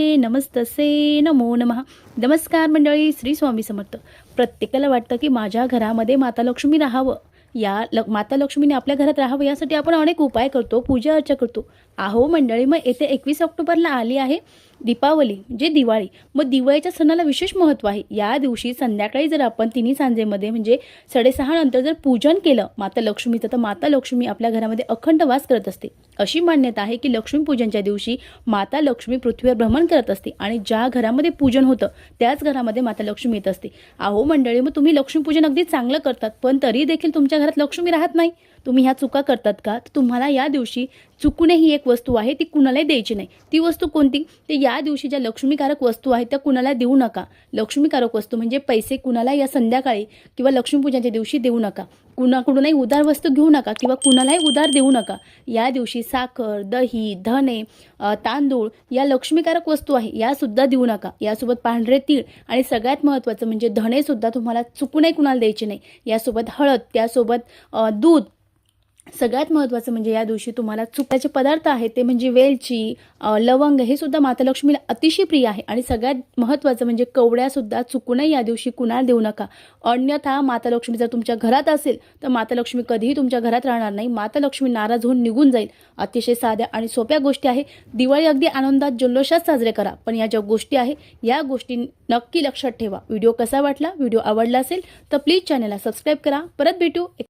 नमस्तसे नमो नमः. नमस्कार मंडळी श्री स्वामी समर्थ. प्रत्येकाला वाटतं की माझ्या घरामध्ये माता लक्ष्मी राहावं. या ल माता लक्ष्मीने आपल्या घरात राहावं यासाठी आपण अनेक उपाय करतो पूजा अर्चा करतो. आहो मंडळी मग येथे एकवीस ऑक्टोबरला आली आहे. दीपावली म्हणजे दिवाळी. मग दिवाळीच्या सणाला विशेष महत्त्व आहे. या दिवशी संध्याकाळी जर आपण तिन्ही सांजेमध्ये म्हणजे साडेसहा नंतर जर पूजन केलं माता लक्ष्मीचं तर माता लक्ष्मी आपल्या घरामध्ये अखंड वास करत असते. अशी मान्यता आहे की लक्ष्मीपूजनच्या दिवशी माता लक्ष्मी पृथ्वीवर भ्रमण करत असते आणि ज्या घरामध्ये पूजन होतं त्याच घरामध्ये माता लक्ष्मी येत असते. अहो मंडळी मग तुम्ही लक्ष्मीपूजन अगदी चांगलं करतात पण तरी देखील तुमच्या घरात लक्ष्मी राहत नाही. तुम्ही ह्या चुका करतात का? तर तुम्हाला या दिवशी चुकूनही ही एक वस्तू आहे ती कुणालाही द्यायची नाही. ती वस्तू कोणती? ते या दिवशी ज्या लक्ष्मीकारक वस्तू आहेत त्या कुणाला देऊ नका. लक्ष्मीकारक वस्तू म्हणजे पैसे कुणाला या संध्याकाळी किंवा लक्ष्मीपूजनच्या दिवशी देऊ नका. कुणाकडूनही उदार वस्तू घेऊ नका किंवा कुणालाही उदार देऊ नका. या दिवशी साखर दही धने तांदूळ या लक्ष्मीकारक वस्तू आहे यासुद्धा देऊ नका. यासोबत पांढरे तीळ आणि सगळ्यात महत्त्वाचं म्हणजे धनेसुद्धा तुम्हाला चुकूनही कुणाला द्यायचे नाही. यासोबत हळद त्यासोबत दूध सगळ्यात महत्त्वाचं म्हणजे या दिवशी तुम्हाला चुकाचे पदार्थ आहेत ते म्हणजे वेलची लवंग हे सुद्धा माता लक्ष्मीला अतिशय प्रिय आहे. आणि सगळ्यात महत्त्वाचं म्हणजे कवड्यासुद्धा चुकूनही या दिवशी कुणाला देऊ नका. अन्यथा माता लक्ष्मी जर तुमच्या घरात असेल तर माता लक्ष्मी कधीही तुमच्या घरात राहणार नाही. माता लक्ष्मी नाराज होऊन निघून जाईल. अतिशय साध्या आणि सोप्या गोष्टी आहे. दिवाळी अगदी आनंदात जल्लोषात साजरे करा. पण या ज्या गोष्टी आहे या गोष्टी नक्की लक्षात ठेवा. व्हिडिओ कसा वाटला? व्हिडिओ आवडला असेल तर प्लीज चॅनलला सबस्क्राईब करा. परत भेटू.